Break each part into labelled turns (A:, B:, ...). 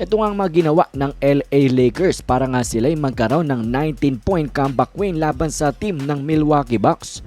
A: Ito nga ang mga ginawa ng LA Lakers para nga sila'y magkaroon ng 19-point comeback win laban sa team ng Milwaukee Bucks.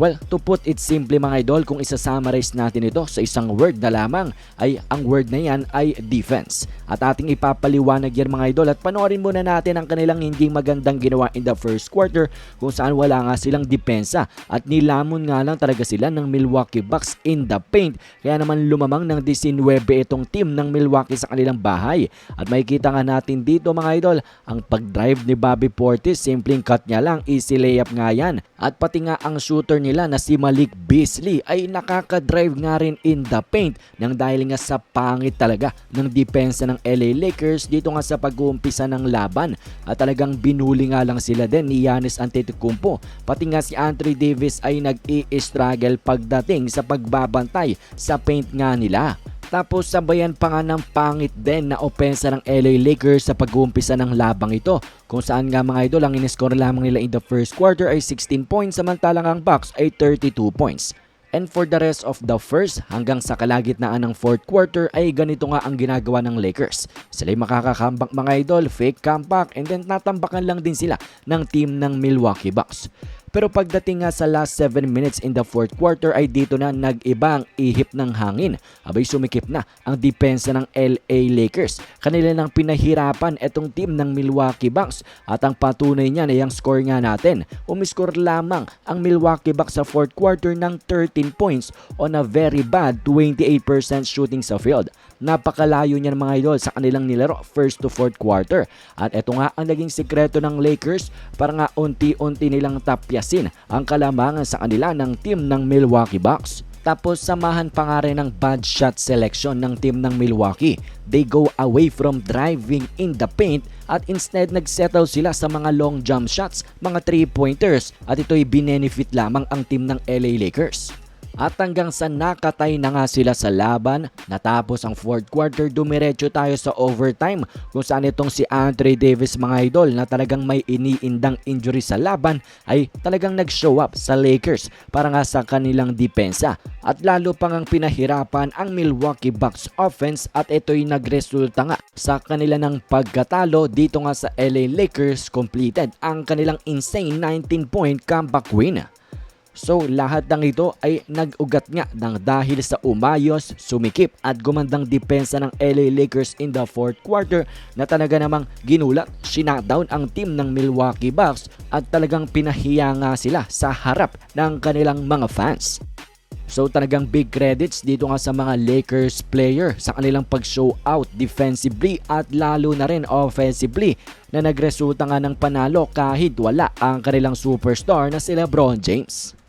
A: Well, to put it simply mga idol, kung isa-summarize natin ito sa isang word na lamang, ay ang word na yan ay defense. At ating ipapaliwanag yan mga idol at panoorin muna natin ang kanilang hindi magandang ginawa in the first quarter kung saan wala nga silang depensa at nilamon nga lang talaga sila ng Milwaukee Bucks in the paint. Kaya naman lumamang ng 19 itong team ng Milwaukee sa kanilang bahay. At makikita nga natin dito mga idol, ang pag-drive ni Bobby Portis, simpleng cut niya lang, easy layup nga yan. At pati nga ang shooter nila na si Malik Beasley ay nakaka-drive nga rin in the paint nang dahil nga sa pangit talaga ng depensa ng LA Lakers dito nga sa pag-uumpisa ng laban at talagang binuli nga lang sila din ni Giannis Antetokounmpo pati nga si Anthony Davis ay nag-i-struggle pagdating sa pagbabantay sa paint nga nila. Tapos sabayan pa nga ng pangit din na opensa ng LA Lakers sa pag-uumpisa ng labang ito kung saan nga mga idol ang iniscore lamang nila in the first quarter ay 16 points samantalang ang Bucks ay 32 points. And for the rest of the first hanggang sa kalagitnaan ng fourth quarter ay ganito nga ang ginagawa ng Lakers. Sila'y makakakambak mga idol, fake comeback and then tatambakan lang din sila ng team ng Milwaukee Bucks. Pero pagdating nga sa last 7 minutes in the fourth quarter ay dito na nag-iba ang ihip ng hangin. Abay sumikip na ang depensa ng LA Lakers. Kanila nang pinahirapan itong team ng Milwaukee Bucks at ang patunay niyan ay ang score nga natin. Umiscore lamang ang Milwaukee Bucks sa fourth quarter ng 13 points on a very bad 28% shooting sa field. Napakalayo niyan mga idol sa kanilang nilaro first to fourth quarter. At ito nga ang naging sikreto ng Lakers para nga unti-unti nilang tapyasin ang kalamangan sa kanila ng team ng Milwaukee Bucks. Tapos samahan pa nga rin ng bad shot selection ng team ng Milwaukee. They go away from driving in the paint at instead nagsettle sila sa mga long jump shots, mga 3-pointers at ito'y binenefit lamang ang team ng LA Lakers. At hanggang sa nakatay na nga sila sa laban, natapos ang fourth quarter, dumiretso tayo sa overtime kung saan itong si Andre Davis mga idol na talagang may iniindang injury sa laban ay talagang nag-show up sa Lakers para nga sa kanilang depensa. At lalo pang ang pinahirapan ang Milwaukee Bucks offense at ito'y nagresulta nga sa kanila ng pagkatalo dito nga sa LA Lakers completed ang kanilang insane 19-point comeback win. So lahat ng ito ay nag-ugat nga ng dahil sa umayos, sumikip at gumandang depensa ng LA Lakers in the fourth quarter na talaga namang ginulat, shinutdown ang team ng Milwaukee Bucks at talagang pinahiya nga sila sa harap ng kanilang mga fans. So talagang big credits dito nga sa mga Lakers player sa kanilang pag-show out defensively at lalo na rin offensively na nagresulta nga ng panalo kahit wala ang kanilang superstar na si LeBron James.